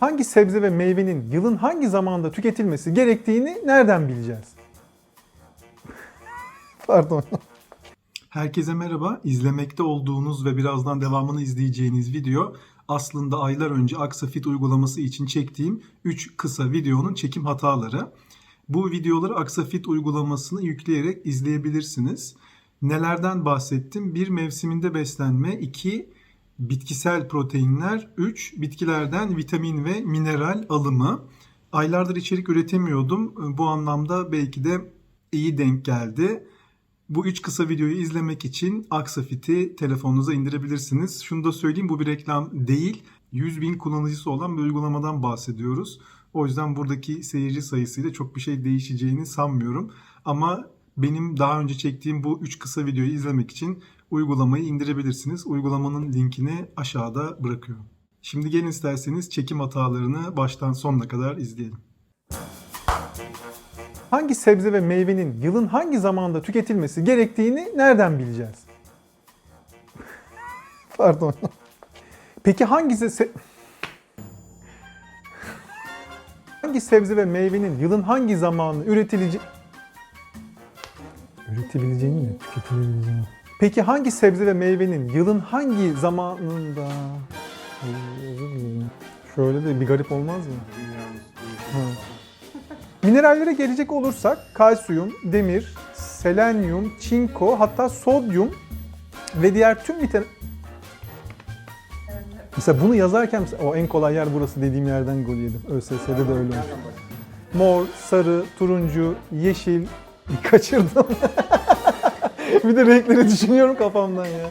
Hangi sebze ve meyvenin yılın hangi zamanda tüketilmesi gerektiğini nereden bileceğiz? Pardon. Herkese merhaba. İzlemekte olduğunuz ve birazdan devamını izleyeceğiniz video aslında aylar önce Aksafit uygulaması için çektiğim 3 kısa videonun çekim hataları. Bu videoları Aksafit uygulamasını yükleyerek izleyebilirsiniz. Nelerden bahsettim? Bir mevsiminde beslenme, iki bitkisel proteinler, üç bitkilerden vitamin ve mineral alımı. Aylardır içerik üretemiyordum. Bu anlamda belki de iyi denk geldi. Bu üç kısa videoyu izlemek için Aksafit'i telefonunuza indirebilirsiniz. Şunu da söyleyeyim bu bir reklam değil. 100 bin kullanıcısı olan bir uygulamadan bahsediyoruz. O yüzden buradaki seyirci sayısıyla çok bir şey değişeceğini sanmıyorum. Ama benim daha önce çektiğim bu üç kısa videoyu izlemek için uygulamayı indirebilirsiniz. Uygulamanın linkini aşağıda bırakıyorum. Şimdi gelin isterseniz çekim hatalarını baştan sonuna kadar izleyelim. Hangi sebze ve meyvenin yılın hangi zamanda tüketilmesi gerektiğini nereden bileceğiz? Pardon. Peki hangisi se- hangi sebze ve meyvenin yılın hangi zamanı üretilece üretebileceğini mi, tüketilebileceğini? Peki hangi sebze ve meyvenin yılın hangi zamanında. Şöyle de bir garip olmaz mı? Minerallere gelecek olursak kalsiyum, demir, selenyum, çinko hatta sodyum ve diğer tüm vitamin... Mesela bunu yazarken o en kolay yer burası dediğim yerden gol yedim. ÖSS'de de öyle olmuş. Mor, sarı, turuncu, yeşil kaçırdım. bir de renkleri düşünüyorum kafamdan ya.